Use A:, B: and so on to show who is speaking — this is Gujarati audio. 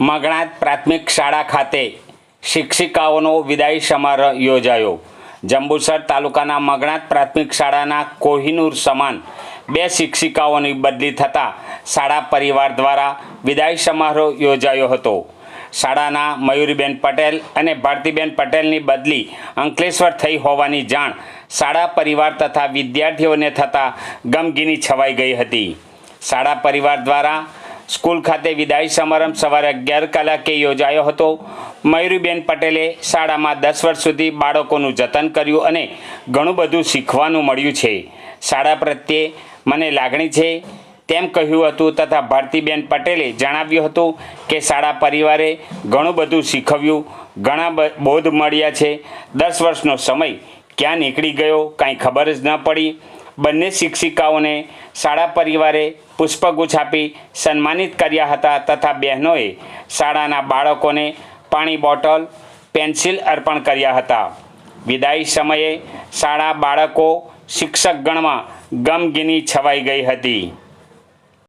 A: મગણાત પ્રાથમિક શાળા ખાતે શિક્ષિકાઓનો વિદાય સમારોહ યોજાયો. જંબુસર તાલુકાના મગણાત પ્રાથમિક શાળાના કોહિનૂર સમાન બે શિક્ષિકાઓની બદલી થતાં શાળા પરિવાર દ્વારા વિદાય સમારોહ યોજાયો હતો. શાળાના મયુરીબેન પટેલ અને ભારતીબેન પટેલની બદલી અંકલેશ્વર થઈ હોવાની જાણ શાળા પરિવાર તથા વિદ્યાર્થીઓને થતાં ગમગીની છવાઈ ગઈ હતી. શાળા પરિવાર દ્વારા સ્કૂલ ખાતે વિદાય સમારંભ સવારે અગિયાર કલાકે યોજાયો હતો. મયુરીબેન પટેલે શાળામાં દસ વર્ષ સુધી બાળકોનું જતન કર્યું અને ઘણું બધું શીખવાનું મળ્યું છે. શાળા પ્રત્યે મને લાગણી છે. તેમ કહ્યું હતું તથા ભારતીબેન પટેલે જણાવ્યું હતું કે શાળા પરિવારે ઘણું બધું શીખવ્યું, ઘણા બોધ મળ્યા છે. દસ વર્ષનો સમય ક્યાં નીકળી ગયો કાંઈ ખબર જ ન પડી. બંને શિક્ષિકાઓને શાળા પરિવારે પુષ્પગુચ્છ આપી સન્માનિત કર્યા હતા તથા બહેનોએ શાળાના બાળકોને પાણી બોટલ, પેન્સિલ અર્પણ કર્યા હતા. વિદાય સમયે શાળા બાળકો શિક્ષકગણમાં ગમગીની છવાઈ ગઈ હતી.